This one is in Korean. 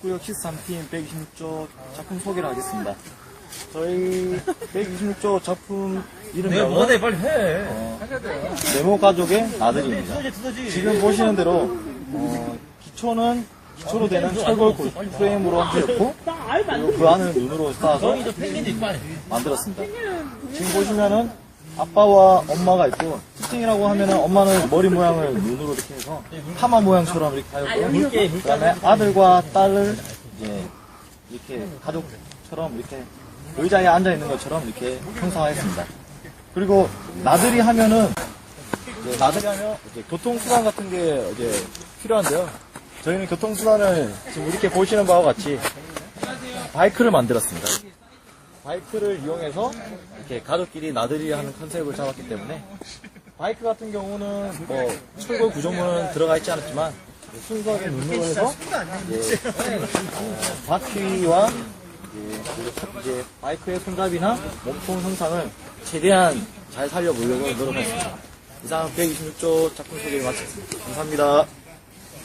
구역 13팀 126조 작품 소개를 하겠습니다. 저희 126조 작품 내가 이름은 뭐해 빨리 해. 네모 가족의 아들입니다. 두더지 두더지. 지금 보시는 대로 어, 기초는 기초로 되는 철골 구- 프레임으로 하였고 그리고 그 안을 눈으로 쌓아서 저기 저 펭귄도 있고 빨리. 만들었습니다. 지금 보시면은 아빠와 엄마가 있고 특징이라고 하면은 엄마는 머리 모양을 눈으로 이렇게 해서 파마 모양처럼 이렇게 하였고요. 물개, 그 다음에 아들과 딸을 이제 이렇게 가족처럼 이렇게 의자에 앉아 있는 것처럼 이렇게 형상화했습니다. 그리고 나들이 하면은 이제 나들이 하면 이제 교통수단 같은 게 이제 필요한데요. 저희는 교통수단을 지금 이렇게 보시는 바와 같이 바이크를 만들었습니다. 바이크를 이용해서 이렇게 가족끼리 나들이 하는 컨셉을 잡았기 때문에 바이크 같은 경우는 뭐 철골 구조물은 들어가 있지 않았지만 순수하게 눈으로 해서 이제 어, 바퀴와 이제, 바이크의 손잡이나 몸통 형상을 최대한 잘 살려보려고 노력했습니다. 이상 126조 작품 소개를 마쳤습니다. 감사합니다.